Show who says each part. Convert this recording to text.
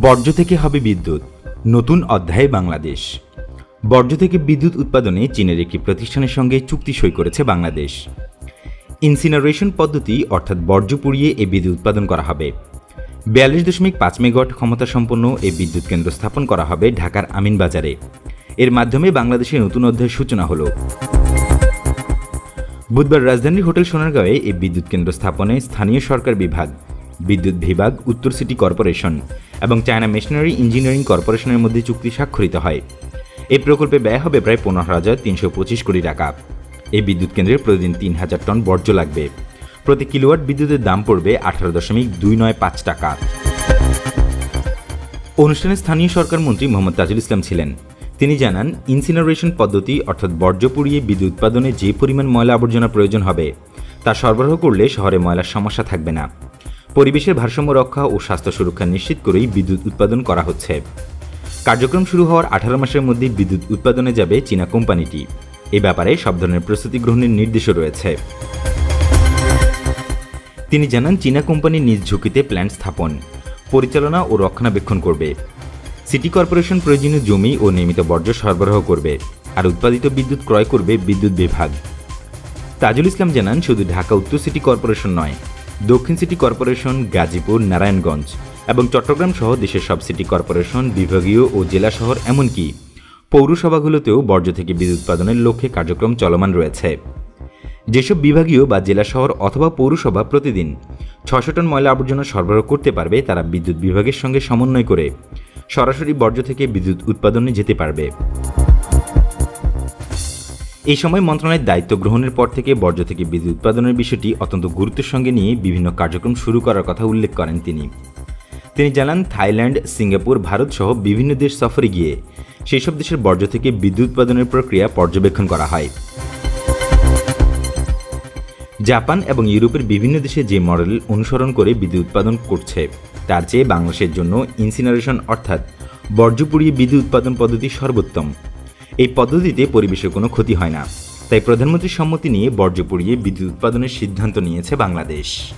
Speaker 1: বর্জ্য থেকে হবে বিদ্যুৎ। নতুন অধ্যায়ে বাংলাদেশ। বর্জ্য থেকে বিদ্যুৎ উৎপাদনে চীনের একটি প্রতিষ্ঠানের সঙ্গে চুক্তি সই করেছে বাংলাদেশ। ইনসিনারেশন পদ্ধতি, অর্থাৎ বর্জ্য পুড়িয়ে এই বিদ্যুৎ উৎপাদন করা হবে। বিয়াল্লিশ দশমিক পাঁচ মেগাওয়াট ক্ষমতা সম্পন্ন এই বিদ্যুৎ কেন্দ্র স্থাপন করা হবে ঢাকার আমিনবাজারে এর মাধ্যমে বাংলাদেশের নতুন অধ্যায়ের সূচনা হলো। বুধবার রাজধানীর হোটেল সোনারগাঁওয়ে এই বিদ্যুৎ কেন্দ্র স্থাপনে স্থানীয় সরকার বিভাগ, বিদ্যুৎ বিভাগ, উত্তর সিটি কর্পোরেশন এবং চায়না মেশিনারি ইঞ্জিনিয়ারিং কর্পোরেশনের মধ্যে চুক্তি স্বাক্ষরিত হয়। এই প্রকল্পে ব্যয় হবে প্রায় পনেরো হাজার তিনশো পঁচিশ কোটি টাকা। এই বিদ্যুৎ কেন্দ্রে প্রতিদিন তিন হাজার টন বর্জ্য লাগবে। প্রতি কিলোওয়াট বিদ্যুতের দাম পড়বে আঠারো দশমিক দুই নয় পাঁচ টাকা। অনুষ্ঠানে স্থানীয় সরকার মন্ত্রী মোহাম্মদ তাজুল ইসলাম ছিলেন। তিনি জানান ইনসিনারেশন পদ্ধতি অর্থাৎ বর্জ্য পুড়িয়ে বিদ্যুৎ উৎপাদনে যে পরিমাণ ময়লা আবর্জনা প্রয়োজন হবে, তা সরবরাহ করলে শহরে ময়লার সমস্যা থাকবে না। পরিবেশের ভারসাম্য রক্ষা ও স্বাস্থ্য সুরক্ষা নিশ্চিত করেই বিদ্যুৎ উৎপাদন করা হচ্ছে। কার্যক্রম শুরু হওয়ার আঠারো মাসের মধ্যে বিদ্যুৎ উৎপাদনে যাবে চীনা কোম্পানিটি। এ ব্যাপারে সব ধরনের প্রস্তুতি গ্রহণের নির্দেশও রয়েছে। তিনি জানান, চীনা কোম্পানি নিজ ঝুঁকিতে প্ল্যান্ট স্থাপন, পরিচালনা ও রক্ষণাবেক্ষণ করবে। সিটি কর্পোরেশন প্রয়োজনীয় জমি ও নিয়মিত বর্জ্য সরবরাহ করবে আর উৎপাদিত বিদ্যুৎ ক্রয় করবে বিদ্যুৎ বিভাগ। তাজুল ইসলাম জানান, শুধু ঢাকা উত্তর সিটি কর্পোরেশন নয় দক্ষিণ সিটি কর্পোরেশন, গাজীপুর, নারায়ণগঞ্জ এবং চট্টগ্রাম সহ দেশের সব সিটি কর্পোরেশন, বিভাগীয় ও জেলা শহর এমনকি পৌরসভাগুলোতেও বর্জ্য থেকে বিদ্যুৎ উৎপাদনের লক্ষ্যে কার্যক্রম চলমান রয়েছে। যেসব বিভাগীয় বা জেলা শহর অথবা পৌরসভা প্রতিদিন ছশো টন ময়লা আবর্জনা সরবরাহ করতে পারবে, তারা বিদ্যুৎ বিভাগের সঙ্গে সমন্বয় করে সরাসরি বর্জ্য থেকে বিদ্যুৎ উৎপাদনে যেতে পারবে। এই সময় মন্ত্রণালয়ের দায়িত্ব গ্রহণের পর থেকে বর্জ্য থেকে বিদ্যুৎ উৎপাদনের বিষয়টি অত্যন্ত গুরুত্বের সঙ্গে নিয়ে বিভিন্ন কার্যক্রম শুরু করার কথা উল্লেখ করেন তিনি। তিনি জানান, থাইল্যান্ড, সিঙ্গাপুর, ভারত সহ বিভিন্ন দেশ সফরে গিয়ে সেই সব দেশের বর্জ্য থেকে বিদ্যুৎ উৎপাদনের প্রক্রিয়া পর্যবেক্ষণ করা হয়। জাপান এবং ইউরোপের বিভিন্ন দেশে যে মডেল অনুসরণ করে বিদ্যুৎ উৎপাদন করছে, তার চেয়ে বাংলাদেশের জন্য ইনসিনারেশন অর্থাৎ বর্জ্য পুড়িয়ে বিদ্যুৎ উৎপাদন পদ্ধতি সর্বোত্তম। এই পদ্ধতিতে পরিবেশের কোনো ক্ষতি হয় না। তাই প্রধানমন্ত্রীর সম্মতি নিয়ে বর্জ্য পুড়িয়ে বিদ্যুৎ উৎপাদনের সিদ্ধান্ত নিয়েছে বাংলাদেশ।